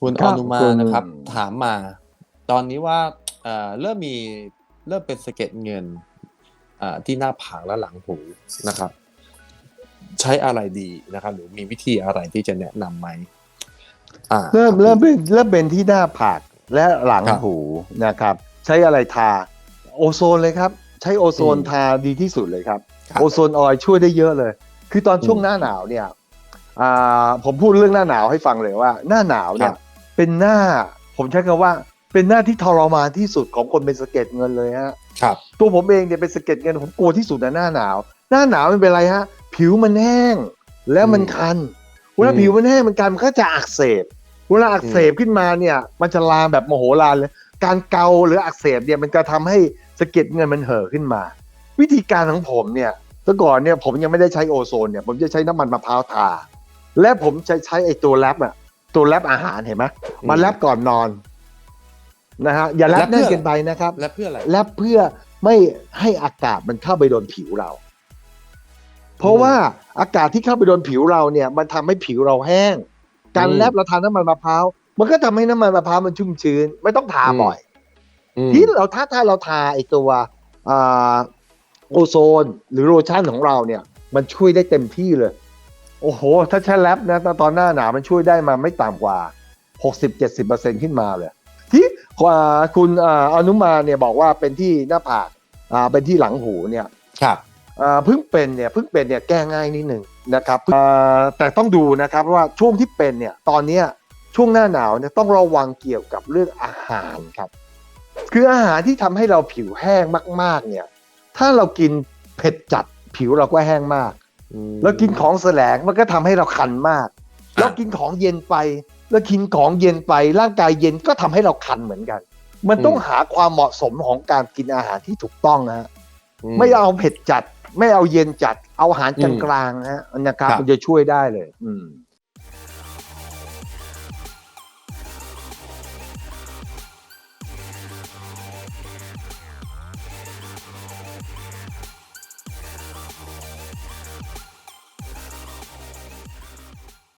คุณคอรับนุมาคุณนะครับ ถามมา ตอนนี้ว่าเอ่อเริ่มมีเริ่มเป็นสะเก็ดเงินอ่าที่หน้าผากและหลังหูนะครับ ใช้อะไรดีนะครับ หรือมีวิธีอะไรที่จะแนะนำไหมอ่าเริ่มเริ่มเป็นเริ่มเป็นที่หน้าผากและหลังครับหูนะครับ ใช้อะไรทา โอโซนเลยครับ ใช้โอโซนอืมทาดีที่สุดเลยครับครับโอโซนออยล์ช่วยได้เยอะเลย คือตอนช่วงอืมหน้าหนาวเนี่ยอ่าผมพูดเรื่องหน้าหนาวให้ฟังเลยว่า หน้าหนาวเนี่คยรับ เป็นหน้า ผมใช้คำว่า เป็นหน้าที่ทรมานที่สุดของคนเป็นสะเก็ดเงินเลยฮะครับ ตัวผมเองเนี่ยเป็นสะเก็ดเงินผมกลัวที่สุดในะหน้าหนาว หน้าหนาวมันเป็นไรฮะ ผิวมันแห้ง แล้วมันอืมคันเวลาอืมผิวมันแห้งมันคันมันก็จะอักเสบเวลาอักเสบขึ้นมาเนี่ย มันจะลามแบบโมโหลานเลยการเกาหรืออักเสบเนี่ยมันจะทำให้สะเก็ดเงินมันเห่อะขึ้นมา วิธีการของผมเนี่ยแต่ก่อนเนี่ยผมยังไม่ได้ใช้โอโซนเนี่ยผมจะใช้น้ำมันมะพร้าวทาและผมจะใช้ไอ้ตัวแรปอะ ตัวแรปอาหารเห็นไหมมาแรปก่อนนอนนะฮะอย่าแรปแรปเพื่แน่อนเกินไปนะครับและเพื่ออะไรแลบเพื่อไม่ให้อากาศมันเข้าไปโดนผิวเรา เพราะว่าอากาศที่เข้าไปโดนผิวเราเนี่ย มันทำให้ผิวเราแห้ง การอืมแลบเราทานน้ำมันมะพร้าวมันก็ทำให้น้ำมันมะพร้าวมันชุ่มชื้น ไม่ต้องทาอืมบ่อยอืมที่เราถ้าถ้าเราทาไอตัวอ่าโอโซน หรือโลชั่นของเราเนี่ย มันช่วยได้เต็มที่เลย โอ้โห ถ้าใช้แลบนะตอนหน้าหนาวมันช่วยได้มาไม่ต่ำกว่า 60-70%ขึ้นมาเลยที่อ่าคุณอ่าอนุมาเนี่ยบอกว่าเป็นที่หน้าผากอ่าเป็นที่หลังหูเนี่ยครับอ่าเพิ่งเป็นเนี่ยเพิ่งเป็นเนี่ยแก้ง่ายนิดหนึ่งนะครับอ่าแต่ต้องดูนะครับว่าช่วงที่เป็นเนี่ยตอนเนี้ยช่วงหน้าหนาวเนี่ยต้องระวังเกี่ยวกับเรื่องอาหารครับคืออาหารที่ทำให้เราผิวแห้งมาก ๆ เนี่ย ถ้าเรากินเผ็ดจัดผิวเราก็แห้งมากอืม แล้วกินของแสลงมันก็ทำให้เราคันมากครับแล้วกินของเย็นไป แล้วกินของเย็นไป ร่างกายเย็นก็ทำให้เราคันเหมือนกัน มันต้องหาความเหมาะสมของการกินอาหารที่ถูกต้องนะฮะไม่เอาเผ็ดจัด ไม่เอาเย็นจัด เอาอาหารอืมกลางๆนะฮะนะครับครับมันจะช่วยได้เลย อืม